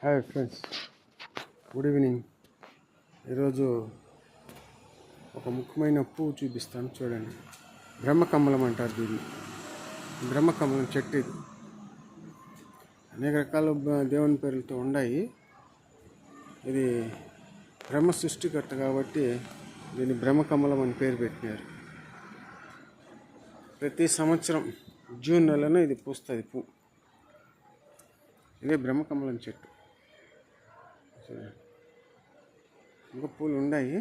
Hi friends good evening ఈరోజు ఒక ముఖ్యమైన పువ్వు చూపిస్తాను చూడండి. బ్రహ్మకమలం అంటారు దీన్ని. బ్రహ్మకమలం చెట్టు ఇది. అనేక రకాల దేవుని పేర్లతో ఉన్నాయి. ఇది బ్రహ్మ సృష్టికర్త కాబట్టి దీన్ని బ్రహ్మకమలం అని పేరు పెట్టినారు. ప్రతి సంవత్సరం జూన్ నెలలో ఇది పూస్తుంది పువ్వు ఇదే బ్రహ్మకమలం చెట్టు. చూడండి. ఇంకా పూలు ఉన్నాయి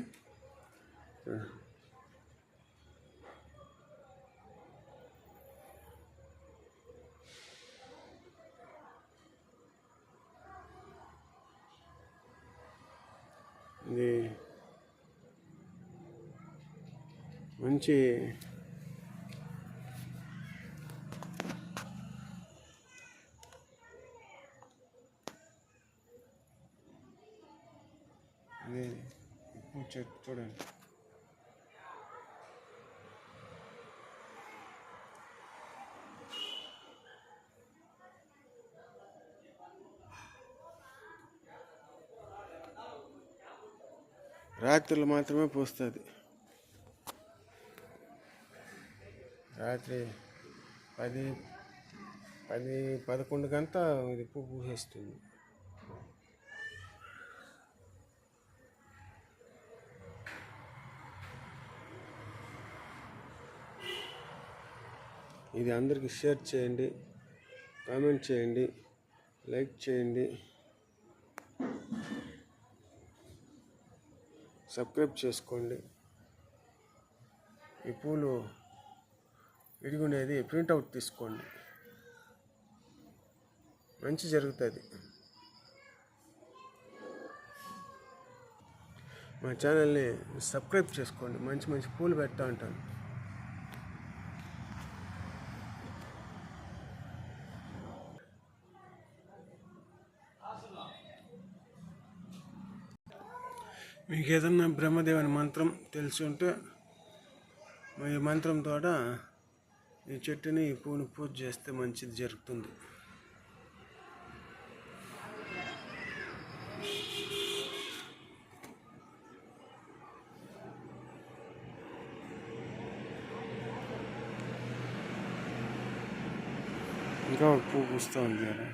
ఇది మంచి ఇది చెట్టు చూడండి. రాత్రులు మాత్రమే పూస్తుంది. రాత్రి పది పది పదకొండు గంట ఇది పూ పూసేస్తుంది. ఇది అందరికీ షేర్ చేయండి కామెంట్ చేయండి లైక్ చేయండి. సబ్స్క్రైబ్ చేసుకోండి. ఈ పూలు విడిగుండేది ప్రింట్అవుట్ తీసుకోండి. మంచి జరుగుతుంది. మా ఛానల్ని సబ్స్క్రైబ్ చేసుకోండి. మంచి మంచి పూలు పెడతా ఉంటాను. మీకు ఏదన్నా బ్రహ్మదేవుని మంత్రం తెలిసి ఉంటే ఈ మంత్రం ద్వారా ఈ చెట్టుని ఈ పూను పూజ చేస్తే మంచిది జరుగుతుంది. ఇంకా ఒక పువ్వు పూస్తూ ఉంది కదా.